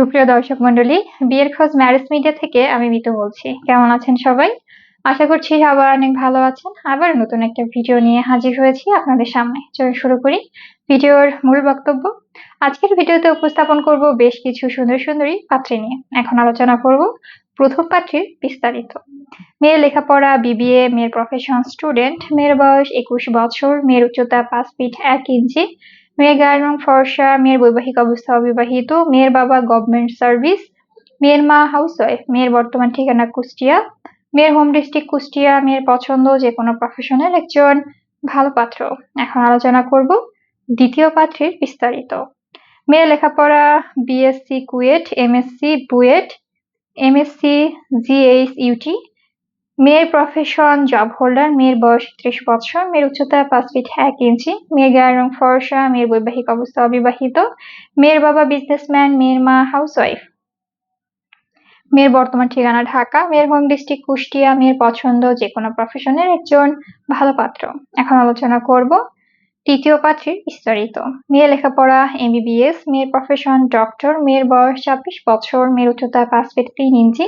সুপ্রিয় দর্শক মন্ডলী বিয়ের খোঁজ ম্যারেজ মিডিয়া থেকে আমি মিতু বলছি। কেমন আছেন সবাই? আশা করছি আবার অনেক ভালো আছেন। আবার নতুন একটা ভিডিও নিয়ে হাজির হয়েছি আপনাদের সামনে। চলুন শুরু করি ভিডিওর মূল বক্তব্য। আজকের ভিডিওতে উপস্থাপন করব বেশ কিছু সুন্দর সুন্দরী পাত্রী নিয়ে। এখন আলোচনা করব প্রথম পাত্রীর বিস্তারিত। মেয়ের লেখাপড়া, বিবিএ, মেয়ের প্রফেশন স্টুডেন্ট মেয়ের বয়স একুশ বছর, মেয়ের উচ্চতা পাঁচ ফিট এক ইঞ্চি মেয়ের গায়ের রং ফর্সা, মেয়ের বৈবাহিক অবস্থা অবিবাহিত, মেয়ের বাবা গভর্নমেন্ট সার্ভিস মেয়ের মা হাউস ওয়াইফ মেয়ের বর্তমান ঠিকানা কুষ্টিয়া, মেয়ের হোম ডিস্ট্রিক্ট কুষ্টিয়া, মেয়ের পছন্দ যে কোনো প্রফেশনের একজন ভালো পাত্র। এখন আলোচনা করব দ্বিতীয় পাত্রীর বিস্তারিত। মেয়ের লেখাপড়া BSc KUET MSc BUET MSc GH UT মেয়ের প্রফেশন জব হোল্ডার মেয়ের বয়স ত্রিশ বছর, মেয়ের উচ্চতা পাঁচ ফিট এক ইঞ্চি, মেয়ের গায়ের রং ফর্সা, মেয়ের বৈবাহিক অবস্থা অবিবাহিত, মেয়ের বাবা বিজনেসম্যান মেয়ের মা হাউসওয়াইফ মেয়ের বর্তমান ঠিকানা ঢাকা, মেয়ের হোম ডিস্ট্রিক্ট কুষ্টিয়া, মেয়ের পছন্দ যে কোনো প্রফেশনের একজন ভালো পাত্র। এখন আলোচনা করব তৃতীয় পাত্রীর বিস্তারিত। মেয়ের লেখাপড়া এমবিবিএস মেয়ের প্রফেশন ডক্টর মেয়ের বয়স ছাব্বিশ বছর, মেয়ের উচ্চতা পাঁচ ফিট তিন ইঞ্চি,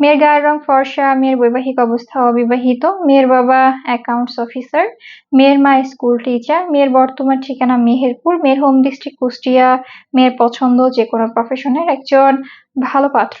মেয়ের গায়ের রং ফর্সা, মেয়ের বৈবাহিক অবস্থা অবিবাহিত, মেয়ের বাবা অ্যাকাউন্টস অফিসার মেয়ের মা স্কুল টিচার মেয়ের বর্তমান ঠিকানা মেহেরপুর, মেয়ের হোম ডিস্ট্রিক্ট কুষ্টিয়া, মেয়ের পছন্দ যে কোনো প্রফেশনের একজন ভালো পাত্র।